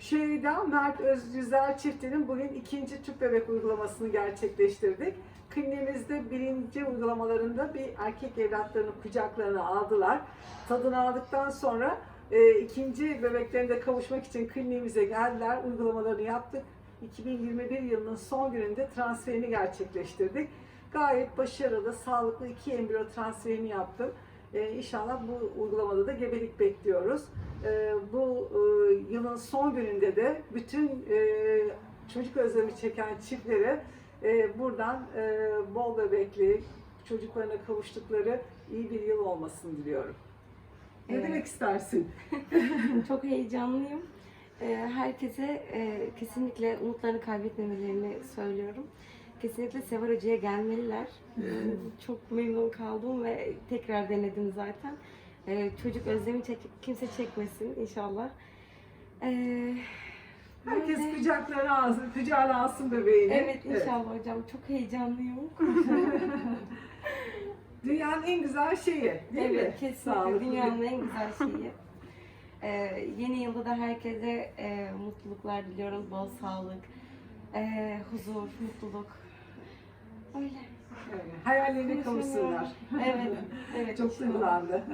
Şeyda Mert Özgüzel çiftinin bugün ikinci tüp bebek uygulamasını gerçekleştirdik. Kliniğimizde birinci uygulamalarında bir erkek evlatlarını kucaklarına aldılar. Tadını aldıktan sonra e, ikinci bebeklerine kavuşmak için kliniğimize geldiler. Uygulamalarını yaptık. 2021 yılının son gününde transferini gerçekleştirdik. Gayet başarılı, sağlıklı iki embriyo transferini yaptım. Ee, inşallah bu uygulamada da gebelik bekliyoruz. Ee, bu e, yılın son gününde de bütün e, çocuk özlemi çeken çiftlere e, buradan e, bol bebekli, çocuklarına kavuştukları iyi bir yıl olmasını diliyorum. Ne Evet. demek istersin? Çok heyecanlıyım. Ee, Herkese e, kesinlikle umutlarını kaybetmemelerini söylüyorum. Kesinlikle Sevar Hoca'ya gelmeliler. Çok memnun kaldım ve tekrar denedim zaten. Ee, Çocuk özlemi çek kimse çekmesin inşallah. Ee, Herkes böyle- kucaklarına alsın, kucağına alsın bebeğini. Evet inşallah hocam. Çok heyecanlıyım. Dünyanın en güzel şeyi değil mi? evet kesinlikle Sağlıklı. dünyanın en güzel şeyi. Ee, yeni yılda da herkese e, mutluluklar diliyoruz. Bol sağlık, e, huzur, mutluluk. Öyle. Evet, Hayallerini kavuşsunlar. Evet, evet. Çok duygulandı.